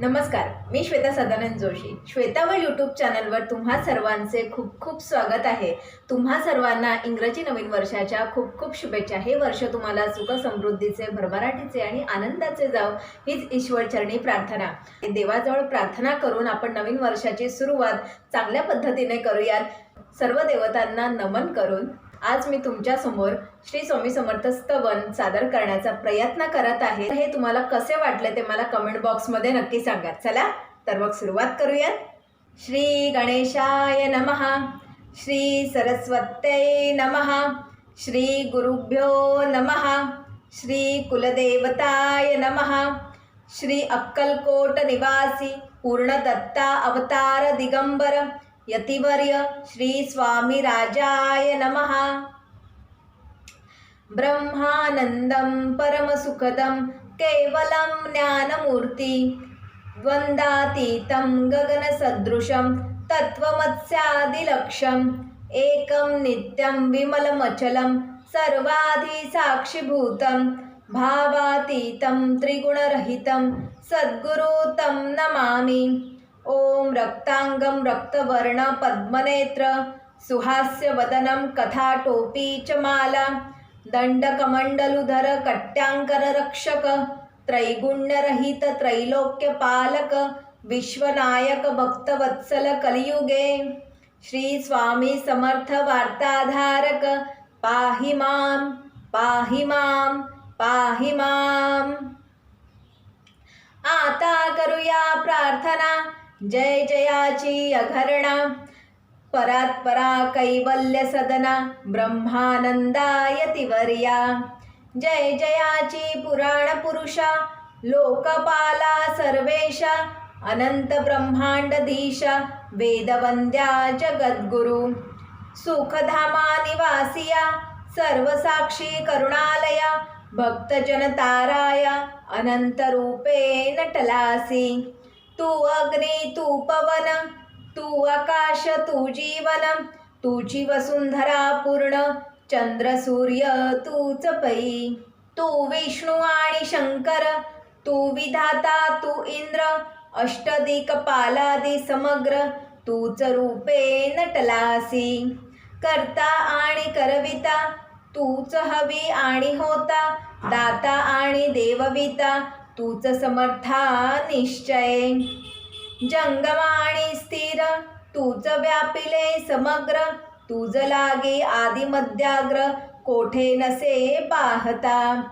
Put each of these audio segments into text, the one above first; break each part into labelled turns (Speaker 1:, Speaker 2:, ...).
Speaker 1: नमस्कार मी श्वेता सदानंद जोशी. श्वेता व यूट्यूब चॅनलवर तुम्हा सर्वांचे खूप खूप स्वागत आहे. तुम्हा सर्वांना इंग्रजी नवीन वर्षाच्या खूप खूप शुभेच्छा. हे वर्ष तुम्हाला सुख समृद्धीचे भरभराटीचे आणि आनंदाचे जाव हीच ईश्वरचरणी प्रार्थना. देवाजवळ प्रार्थना करून आपण नवीन वर्षाची सुरुवात चांगल्या पद्धतीने करूयात. सर्व देवतांना नमन करून आज मी तुमच्यासमोर श्री स्वामी समर्थ स्तवन सादर करण्याचा प्रयत्न करत आहे. हे तुम्हाला कसे वाटले ते मला कमेंट बॉक्समध्ये नक्की सांगा. चला तर मग सुरुवात करूयात. श्री गणेशाय नमः. श्री सरस्वत्यै नमः. श्री गुरुभ्यो नमः. श्री कुलदेवताय नमः. श्री अक्कलकोट निवासी पूर्णदत्ता अवतार दिगंबर. यतिवर्य श्री स्वामी राजाय नमः। ब्रह्मानन्दं परमसुखदं केवलं ज्ञानमूर्ति द्वन्द्वातीतं गगनसदृशं तत्त्वमत्स्यादिलक्ष्यम् एकं नित्यं विमलमचलं सर्वाधिसाक्षिभूतं भावातीतं त्रिगुणरहितं सद्गुरु तं नमामि। ॐ रक्ताङ्गं रक्तवर्ण पद्मनेत्र सुहास्यवदनं कथाटोपी च माला दण्डकमण्डलुधर कट्याङ्कररक्षक त्रैगुण्यरहित त्रैलोक्यपालक विश्वनायक भक्तवत्सल कलियुगे श्री स्वामी समर्थ वार्ताधारक पाहि मां पाहि मां पाहि मां। आता करूया प्रार्थना। जय जयाची अघरणा। परात्परा कैवल्य सदना। ब्रह्मानंदाय तिवर्या जय जयाची पुराण पुरुषा। लोकपाला सर्वेशा। अनंत ब्रह्मांडधीशा वेदवंद्या जगद्गुरु। सुखधामा निवासिया। सर्वसाक्षी करुणालया। भक्तजनताराया। अनंतरूपे नटलासी तू अग्नी तू पवन तू आकाश तू जीवन तुझी वसुंधरा पूर्ण चंद्र सूर्य तूच पै तू विष्णू आणि शंकर तू विधाता तू इंद्र अष्टदिकपालादी समग्र तूच रूपे नटलासी. करता आणि करविता तूच हवी आणि होता दाता आणि देवविता तूच समर्था निश्चय. जंगमाणी आणि स्थिर तूच व्यापिले समग्र तूज लागे आदिमध्याग्र कोठे नसे पाहता.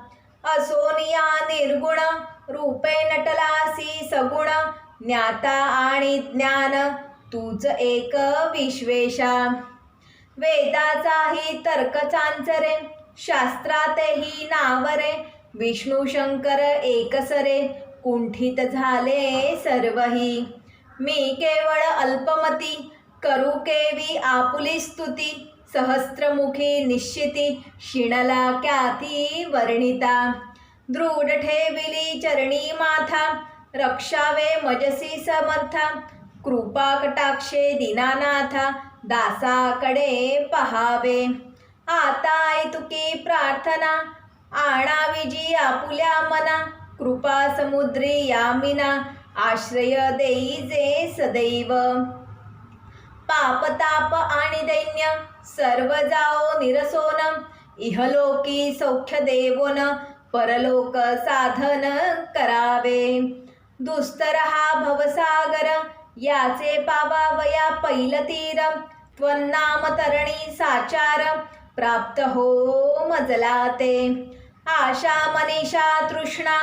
Speaker 1: असोनिया निर्गुण रूपे नटलासी सगुण ज्ञाता आणि ज्ञान तूच एक विश्वेशा. वेदाचाही तर्क चांचरे शास्त्रातही नावरे विष्णू शंकर एकसरे कुंठित झाले सर्वही. मी केवळ अल्पमती करू केवी आपुली स्तुती सहस्त्रमुखी निश्चिती शिणला क्याती वर्णिता. दृढ ठेविली चरणी माथा रक्षावे मजसी समर्था कृपा कटाक्षे दिनानाथा दासाकडे पहावे. आता ऐतुकी प्रार्थना आणाविजी आपुल्या मना. कृपा समुद्री यामिना. आश्रय देईजे सदैव. पापताप आणि दैन्य सर्व जाओ निरसोन. इहलोकी सौख्य देवोन परलोक साधन करावे. दुस्तर हा भवसागर याचे पावावया पैलतीर त्वन्नाम तरणी साचार प्राप्त हो मजला ते आशा मनीषा तृष्णा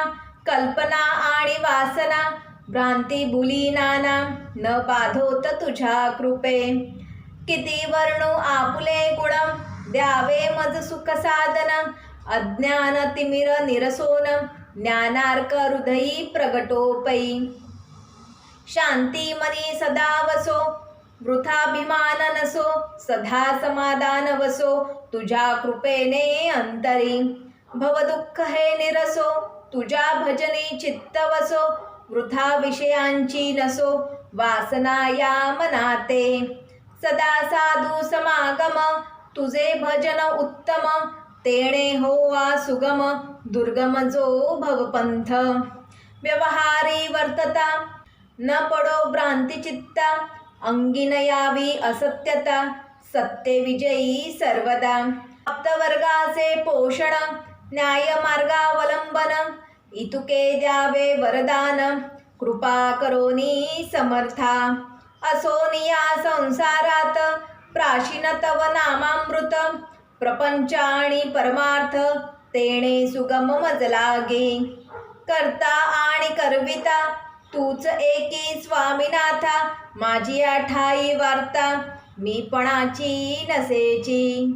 Speaker 1: कल्पना आणि वासना भ्रांती बुली नाना न बाधोत तुझ्या कृपे. किती वर्णू आपुले गुणम द्यावे मज सुख साधन अज्ञान तिमिर निरसोन ज्ञानार्क हृदयी प्रगटोपै. शांती मनी सदा वसो वृथाभिमान नसो सदा समाधान वसो तुझ्या कृपेने अंतरी. भवदुःख हे निरसो तुझ्या भजनी चित्तवसो वृथा विषयांची नसो वासना या मनाते। सदा साधू समागम तुझे भजन उत्तम तेणे हो वा सुगम दुर्गम जो भवपंथ। व्यवहारी वर्तता न पडो भ्रांतिचित्ता अंगी यावी असत्यता सत्य विजयी सर्वदा। आप्तवर्गाचे पोषण न्यायमार्गावलंबन इतुके द्यावे वरदान. कृपा करोनी समर्था. असोनिया संसारात. प्राशीन तव नामामृत. प्रपंच आणि परमार्थ तेणे सुगम मजलागे. करता आणि करविता तूच एकी स्वामीनाथा. माझी आठाई वार्ता मी पणाची नसेची.